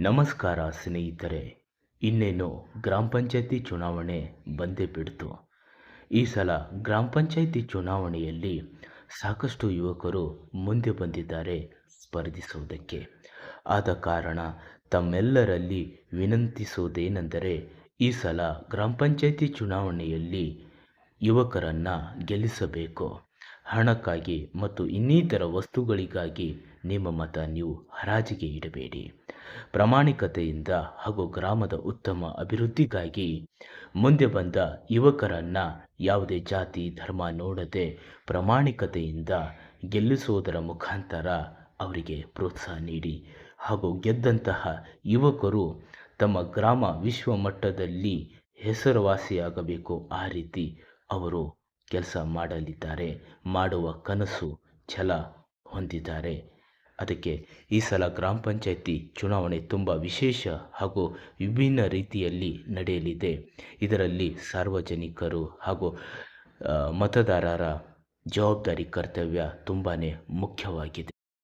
ನಮಸ್ಕಾರ ಸ್ನೇಹಿತರೆ. ಇನ್ನೇನು ಗ್ರಾಮ ಪಂಚಾಯತಿ ಚುನಾವಣೆ ಬಂದೇ ಬಿಡ್ತು. ಈ ಸಲ ಗ್ರಾಮ ಪಂಚಾಯತಿ ಚುನಾವಣೆಯಲ್ಲಿ ಸಾಕಷ್ಟು ಯುವಕರು ಮುಂದೆ ಬಂದಿದ್ದಾರೆ ಸ್ಪರ್ಧಿಸುವುದಕ್ಕೆ. ಆದ ಕಾರಣ ತಮ್ಮೆಲ್ಲರಲ್ಲಿ ವಿನಂತಿಸುವುದೇನೆಂದರೆ, ಈ ಸಲ ಗ್ರಾಮ ಪಂಚಾಯತಿ ಚುನಾವಣೆಯಲ್ಲಿ ಯುವಕರನ್ನು ಗೆಲ್ಲಿಸಬೇಕು. ಹಣಕ್ಕಾಗಿ ಮತ್ತು ಇನ್ನಿತರ ವಸ್ತುಗಳಿಗಾಗಿ ನಿಮ್ಮ ಮತ ನೀವು ಹರಾಜಿಗೆ ಇಡಬೇಡಿ. ಪ್ರಾಮಾಣಿಕತೆಯಿಂದ ಹಾಗೂ ಗ್ರಾಮದ ಉತ್ತಮ ಅಭಿವೃದ್ಧಿಗಾಗಿ ಮುಂದೆ ಬಂದ ಯುವಕರನ್ನು ಯಾವುದೇ ಜಾತಿ, ಧರ್ಮ ನೋಡದೆ ಪ್ರಾಮಾಣಿಕತೆಯಿಂದ ಗೆಲ್ಲಿಸುವುದರ ಮುಖಾಂತರ ಅವರಿಗೆ ಪ್ರೋತ್ಸಾಹ ನೀಡಿ ಹಾಗೂ ಗೆದ್ದಂತಹ ಯುವಕರು ತಮ್ಮ ಗ್ರಾಮ ವಿಶ್ವ ಮಟ್ಟದಲ್ಲಿ ಹೆಸರುವಾಸಿಯಾಗಬೇಕು. ಆ ರೀತಿ ಅವರು ಕೆಲಸ ಮಾಡಲಿದ್ದಾರೆ, ಮಾಡುವ ಕನಸು ಛಲ ಹೊಂದಿದ್ದಾರೆ. ಅದಕ್ಕೆ ಈ ಸಲ ಗ್ರಾಮ ಪಂಚಾಯಿತಿ ಚುನಾವಣೆ ತುಂಬ ವಿಶೇಷ ಹಾಗೂ ವಿಭಿನ್ನ ರೀತಿಯಲ್ಲಿ ನಡೆಯಲಿದೆ. ಇದರಲ್ಲಿ ಸಾರ್ವಜನಿಕರು ಹಾಗೂ ಮತದಾರರ ಜವಾಬ್ದಾರಿ, ಕರ್ತವ್ಯ ತುಂಬಾ ಮುಖ್ಯವಾಗಿದೆ.